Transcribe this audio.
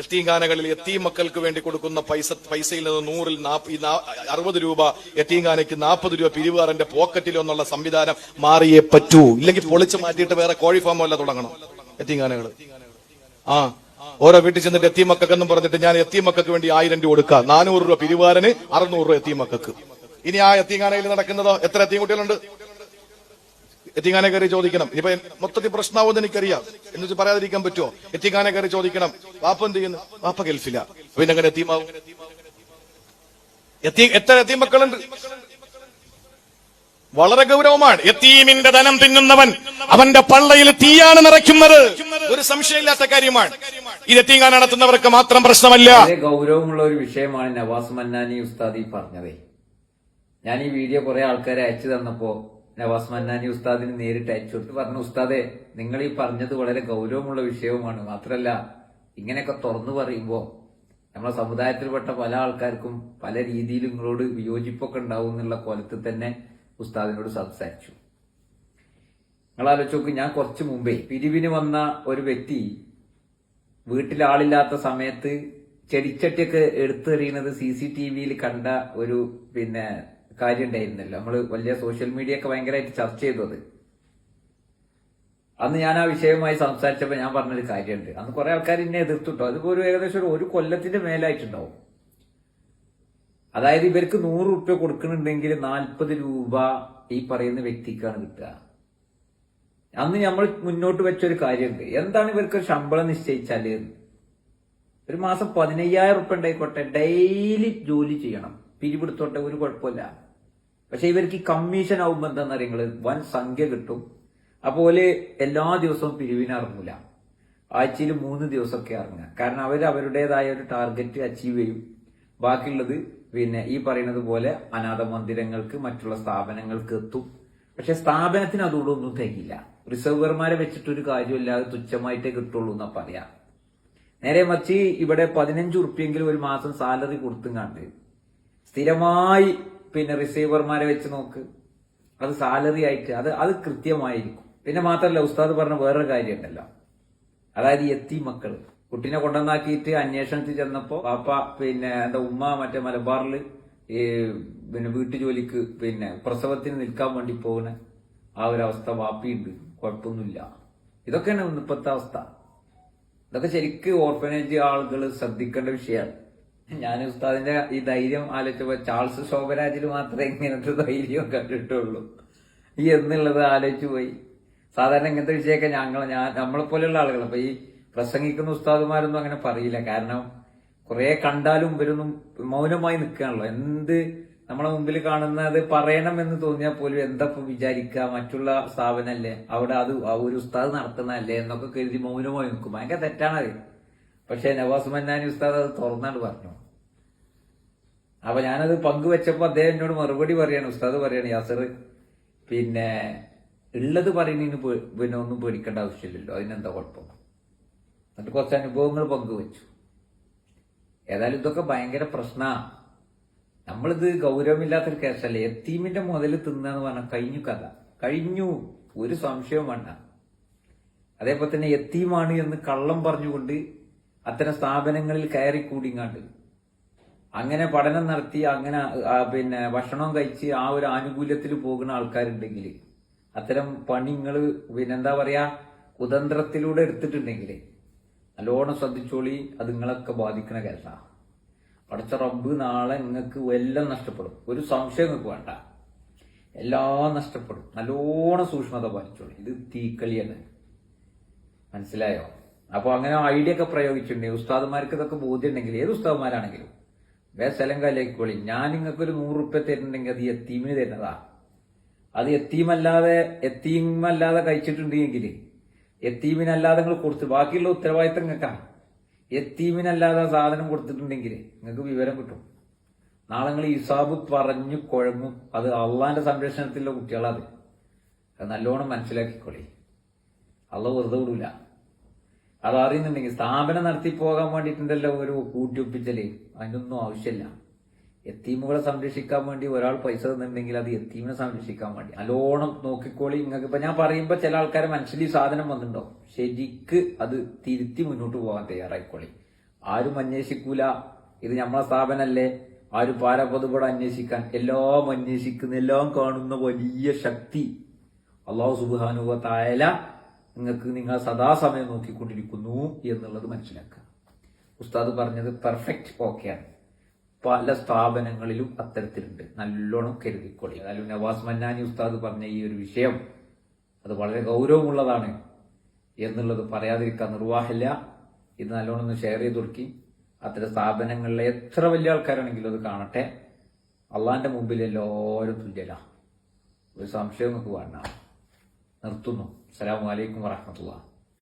എത്തീങ്കാനകളിൽ എത്തീം മക്കൾക്ക് വേണ്ടി കൊടുക്കുന്ന പൈസ പൈസയിൽ നിന്ന് നൂറിൽ അറുപത് രൂപ എത്തീങ്കാനയ്ക്ക് നാൽപ്പത് രൂപ പിരിവുകാരന്റെ പോക്കറ്റിലോ എന്നുള്ള സംവിധാനം മാറിയേ പറ്റൂ. ഇല്ലെങ്കിൽ പൊളിച്ച് മാറ്റിയിട്ട് വേറെ കോഴി ഫാമോ അല്ല തുടങ്ങണം. എത്തീങ്കാനകൾ. ആ ഓരോ വീട്ടിൽ ചെന്നിട്ട് എത്തി മക്കൾക്ക് എന്നും പറഞ്ഞിട്ട് ഞാൻ എത്തി മക്കൾക്ക് വേണ്ടി ആയിരം രൂപ കൊടുക്കുക. നാനൂറ് രൂപ പിരിവുകാരന് അറുന്നൂറ് രൂപ എത്തി മക്കൾക്ക് ഇനി ആ എത്തീങ്കാനയിൽ നടക്കുന്നതോ എത്ര എത്തിയും കുട്ടികളുണ്ട്? എത്തിങ്ങാനെ കയറി ചോദിക്കണം ഇപ്പൊ മൊത്തത്തിൽ പ്രശ്നമാവുമെന്ന് എനിക്കറിയാം. എന്ന് വെച്ച് പറയാതിരിക്കാൻ പറ്റുമോ എത്തിങ്ങാനെ കയറി ചോദിക്കണം. വാപ്പ എന്ത് ചെയ്യുന്നു? വാപ്പ ഗൾഫില. പിന്നെ അങ്ങനെ എത്തി എത്ര എത്തി മക്കളുണ്ട്? വളരെ ഗൗരവമാണ്. എത്തീമിന്റെ ധനം തിന്നുന്നവൻ അവന്റെ പള്ളയിൽ തീയാണ് നിറയ്ക്കുന്നത്. ഒരു സംശയമില്ലാത്ത കാര്യമാണ്. ഇത് എത്തീങ്ങാൻ നടത്തുന്നവർക്ക് മാത്രം പ്രശ്നമല്ല. ഗൗരവമുള്ള ഒരു വിഷയമാണ് നവാസ് മന്നാനി ഉസ്താദി പറഞ്ഞത്. ഞാൻ ഈ വീഡിയോ കുറെ ആൾക്കാരെ അയച്ചു തന്നപ്പോ നവാസ് മന്നാനി ഉസ്താദിന് നേരിട്ട് അയച്ചു കൊടുത്ത് പറഞ്ഞു ഉസ്താദെ നിങ്ങൾ ഈ പറഞ്ഞത് വളരെ ഗൗരവമുള്ള വിഷയവുമാണ്. മാത്രല്ല ഇങ്ങനെയൊക്കെ തുറന്നു പറയുമ്പോ നമ്മളെ സമുദായത്തിൽപ്പെട്ട പല ആൾക്കാർക്കും പല രീതിയിൽ നിങ്ങളോട് വിയോജിപ്പൊക്കെ ഉണ്ടാവും എന്നുള്ള കോലത്തിൽ തന്നെ ഉസ്താദിനോട് സംസാരിച്ചു. നിങ്ങൾ ആലോചിച്ച് ഞാൻ കുറച്ച് മുമ്പേ പിരിവിന് വന്ന ഒരു വ്യക്തി വീട്ടിൽ ആളില്ലാത്ത സമയത്ത് ചെടിച്ചട്ടിയൊക്കെ എടുത്തെറിയുന്നത് സി സി ടി വിയിൽ കണ്ട ഒരു പിന്നെ കാര്യം ഉണ്ടായിരുന്നല്ലോ നമ്മൾ വലിയ സോഷ്യൽ മീഡിയ ഒക്കെ ഭയങ്കരമായിട്ട് ചർച്ച ചെയ്തു അത് അന്ന് ഞാൻ ആ വിഷയവുമായി സംസാരിച്ചപ്പോൾ ഞാൻ പറഞ്ഞൊരു കാര്യമുണ്ട്. അന്ന് കുറെ ആൾക്കാർ എന്നെ എതിർത്തിട്ടോ അതിപ്പോ ഒരു ഏകദേശം ഒരു- കൊല്ലത്തിന്റെ മേലായിട്ടുണ്ടാവും. അതായത് ഇവർക്ക് നൂറ് റുപ്യ കൊടുക്കുന്നുണ്ടെങ്കിൽ നാൽപ്പത് രൂപ ഈ പറയുന്ന വ്യക്തിക്കാണ് കിട്ടുക. അന്ന് നമ്മൾ മുന്നോട്ട് വെച്ചൊരു കാര്യമുണ്ട്. എന്താണ് ഇവർക്ക് ശമ്പളം നിശ്ചയിച്ചാൽ? ഒരു മാസം പതിനയ്യായിരം റുപ്യ ഉണ്ടായിക്കോട്ടെ. ഡെയിലി ജോലി ചെയ്യണം. പിരിവെടുത്തോട്ടെ ഒരു കുഴപ്പമില്ല. പക്ഷെ ഇവർക്ക് ഈ കമ്മീഷൻ ആവുമ്പോൾ എന്താണെന്ന് അറിയുന്നത് വൻ സംഖ്യ കിട്ടും. അതുപോലെ എല്ലാ ദിവസവും പിരിവിനിറങ്ങൂല ആഴ്ചയിൽ മൂന്ന് ദിവസമൊക്കെ ഇറങ്ങുക. കാരണം അവർ അവരുടേതായ ഒരു ടാർഗറ്റ് അച്ചീവ് ചെയ്യും. ബാക്കിയുള്ളത് പിന്നെ ഈ പറയുന്നത് പോലെ അനാഥ മന്ദിരങ്ങൾക്ക് മറ്റുള്ള സ്ഥാപനങ്ങൾക്ക് എത്തും. പക്ഷെ സ്ഥാപനത്തിന് അതുകൊണ്ട് ഒന്നും തികയില്ല. റിസർവർമാരെ വെച്ചിട്ടൊരു കാര്യമില്ലാതെ തുച്ഛമായിട്ടേ കിട്ടുള്ളൂ എന്നാ പറയാ. നേരെ മറിച്ച് ഇവിടെ പതിനഞ്ച് ഉറുപ്പ്യെങ്കിലും ഒരു മാസം സാലറി കൊടുത്തും കണ്ട് സ്ഥിരമായി പിന്നെ റിസീവർമാരെ വെച്ച് നോക്ക്. അത് സാലറി ആയിട്ട് അത് അത് കൃത്യമായിരിക്കും. പിന്നെ മാത്രമല്ല ഉസ്താദ് പറഞ്ഞ വേറൊരു കാര്യമുണ്ടല്ലോ. അതായത് എത്തി മക്കൾ കുട്ടീനെ കൊണ്ടുവന്നാക്കിയിട്ട് അന്വേഷണത്തിൽ ചെന്നപ്പോ പാപ്പ പിന്നെ എന്താ ഉമ്മ മറ്റേ മലബാറിൽ ഈ പിന്നെ വീട്ടു ജോലിക്ക് പിന്നെ പ്രസവത്തിന് നിൽക്കാൻ വേണ്ടി പോകുന്ന ആ ഒരു അവസ്ഥ വാപ്പിയുണ്ട് കുഴപ്പമൊന്നുമില്ല. ഇതൊക്കെയാണ് ഇന്നത്തെ അവസ്ഥ. ഇതൊക്കെ ശരിക്കും ഓർഫനേജ് ആളുകൾ ശ്രദ്ധിക്കേണ്ട വിഷയമാണ്. ഞാൻ ഉസ്താദിന്റെ ഈ ധൈര്യം ആലോചിച്ചപ്പോ ചാൾസ് ശോഭരാജിൽ മാത്രമേ ഇങ്ങനത്തെ ധൈര്യം കണ്ടിട്ടുള്ളൂ ഈ എന്നുള്ളത് ആലോചിച്ചു പോയി. സാധാരണ ഇങ്ങനത്തെ വിഷയമൊക്കെ ഞങ്ങൾ ഞാൻ നമ്മളെ പോലെയുള്ള ആളുകൾ അപ്പൊ ഈ പ്രസംഗിക്കുന്ന ഉസ്താദുമാരൊന്നും അങ്ങനെ പറയില്ല. കാരണം കുറെ കണ്ടാലും ഇവരൊന്നും മൗനമായി നിൽക്കുകയാണല്ലോ. എന്ത് നമ്മളെ മുമ്പിൽ കാണുന്നത് പറയണം എന്ന് തോന്നിയാൽ പോലും എന്താ വിചാരിക്കുക? മറ്റുള്ള സ്ഥാപനമല്ലേ? അവിടെ അത് ഒരു ഉസ്താദ് നടത്തുന്നതല്ലേ? എന്നൊക്കെ കരുതി മൗനമായി നിൽക്കും. ഭയങ്കര തെറ്റാണത്. പക്ഷെ നവാസ് മന്നാനി ഉസ്താദ് അത് തുറന്നാണ് പറഞ്ഞു അപ്പൊ ഞാനത് പങ്കുവെച്ചപ്പോ അദ്ദേഹം എന്നോട് മറുപടി പറയാണ് ഉസ്താദ് പറയാണ് യാസർ പിന്നെ ഉള്ളത് പറയുന്നതിന് പിന്നെ ഒന്നും പേടിക്കേണ്ട ആവശ്യമില്ലല്ലോ അതിനെന്താ കുഴപ്പം? എന്നിട്ട് കുറച്ച് അനുഭവങ്ങൾ പങ്കുവെച്ചു. ഏതായാലും ഇതൊക്കെ ഭയങ്കര പ്രശ്ന. നമ്മളിത് ഗൗരവമില്ലാത്തൊരു കേസല്ലേ? എത്തീമിന്റെ മുതൽ തിന്നാന്ന് പറഞ്ഞാൽ കഴിഞ്ഞു കഥ. കഴിഞ്ഞു. ഒരു സംശയവും വേണ്ട. അതേപോലെ തന്നെ എത്തീമാണ് എന്ന് കള്ളം പറഞ്ഞുകൊണ്ട് അത്തരം സ്ഥാപനങ്ങളിൽ കയറി കൂടിങ്ങാണ്ട് അങ്ങനെ പഠനം നടത്തി അങ്ങനെ പിന്നെ ഭക്ഷണം കഴിച്ച് ആ ഒരു ആനുകൂല്യത്തിൽ പോകുന്ന ആൾക്കാരുണ്ടെങ്കിൽ അത്തരം പണിങ്ങൾ പിന്നെ എന്താ പറയാ കുതന്ത്രത്തിലൂടെ എടുത്തിട്ടുണ്ടെങ്കിൽ നല്ലോണം ശ്രദ്ധിച്ചോളി അത് നിങ്ങളൊക്കെ ബാധിക്കണ കേസാണ് പഠിച്ച റബ്ബ് നാളെ നിങ്ങൾക്ക് എല്ലാം നഷ്ടപ്പെടും. ഒരു സംശയം നിങ്ങൾക്ക് വേണ്ട. എല്ലാം നഷ്ടപ്പെടും. നല്ലോണം സൂക്ഷ്മത പാലിച്ചോളി. ഇത് തീക്കളിയാണ്. മനസ്സിലായോ? അപ്പൊ അങ്ങനെ ഐഡിയ ഒക്കെ പ്രയോഗിച്ചിട്ടുണ്ട്. ഉസ്താദുമാർക്ക് ഇതൊക്കെ ബോധ്യം ഉണ്ടെങ്കിൽ ഏത് ഉസ്താദുമാരാണെങ്കിലും. സ്ഥലം കാലിക്കോളി ഞാൻ നിങ്ങൾക്ക് ഒരു നൂറ് റുപ്യ തരുന്നുണ്ടെങ്കിൽ അത് എത്തീമിന് തരുന്നതാ. അത് എത്തീമല്ലാതെ എത്തീമല്ലാതെ കഴിച്ചിട്ടുണ്ടെങ്കിൽ എത്തീമിനല്ലാതെ നിങ്ങൾ കൊടുത്ത് ബാക്കിയുള്ള ഉത്തരവാദിത്തം നിങ്ങൾക്കാണ്. എത്തീമിനല്ലാതെ സാധനം കൊടുത്തിട്ടുണ്ടെങ്കിൽ നിങ്ങൾക്ക് വിവരം കിട്ടും. നാളെ നിങ്ങൾ ഇസാബ് പറഞ്ഞു കുഴങ്ങും. അത് അള്ളാന്റെ സംരക്ഷണത്തിലുള്ള കുട്ടികളാണ് അത്. നല്ലോണം മനസ്സിലാക്കിക്കോളി. അള്ള വെറുതെ വിടൂല. അത് അറിയുന്നുണ്ടെങ്കിൽ സ്ഥാപനം നടത്തി പോകാൻ വേണ്ടിയിട്ടുണ്ടല്ലോ ഒരു കൂട്ടിയൊപ്പിച്ചൽ. അതിനൊന്നും ആവശ്യമില്ല. എത്തീമുകളെ സംരക്ഷിക്കാൻ വേണ്ടി ഒരാൾ പൈസ തന്നിട്ടുണ്ടെങ്കിൽ അത് എത്തീമിനെ സംരക്ഷിക്കാൻ വേണ്ടി. നല്ലോണം നോക്കിക്കോളി. നിങ്ങൾക്ക് ഇപ്പൊ ഞാൻ പറയുമ്പോ ചില ആൾക്കാരെ മനസ്സിൽ സാധനം വന്നിട്ടുണ്ടോ? ശരിക്ക് അത് തിരുത്തി മുന്നോട്ട് പോകാൻ തയ്യാറായിക്കോളി. ആരും അന്വേഷിക്കൂല. ഇത് നമ്മളെ സ്ഥാപനമല്ലേ ആരും പാരപതുപടെ അന്വേഷിക്കാൻ. എല്ലാം അന്വേഷിക്കുന്ന എല്ലാം കാണുന്ന വലിയ ശക്തി. അള്ളാഹു സുബാനുവ നിങ്ങൾക്ക് നിങ്ങൾ സദാസമയം നോക്കിക്കൊണ്ടിരിക്കുന്നു എന്നുള്ളത് മനസ്സിലാക്കുക. ഉസ്താദ് പറഞ്ഞത് പെർഫെക്റ്റ് ഓക്കെയാണ് പല സ്ഥാപനങ്ങളിലും അത്തരത്തിലുണ്ട്. നല്ലോണം കരുതിക്കൊള്ളി അതായത് നവാസ് മന്നാനി ഉസ്താദ് പറഞ്ഞ ഈ ഒരു വിഷയം അത് വളരെ ഗൗരവമുള്ളതാണ് എന്നുള്ളത് പറയാതിരിക്കാൻ നിർവാഹമില്ല. ഇത് നല്ലോണം ഒന്ന് ഷെയർ ചെയ്ത് കൊടുക്കി. അത്തരം സ്ഥാപനങ്ങളിലെ എത്ര വലിയ ആൾക്കാരാണെങ്കിലും അത് കാണട്ടെ. അള്ളാന്റെ മുമ്പിൽ എല്ലാവരും തുല്യല ഒരു സംശയം നമുക്ക് വേണ്ട. നിർത്തുന്നു. അസ്സലാമു അലൈക്കും വറഹമത്തുള്ള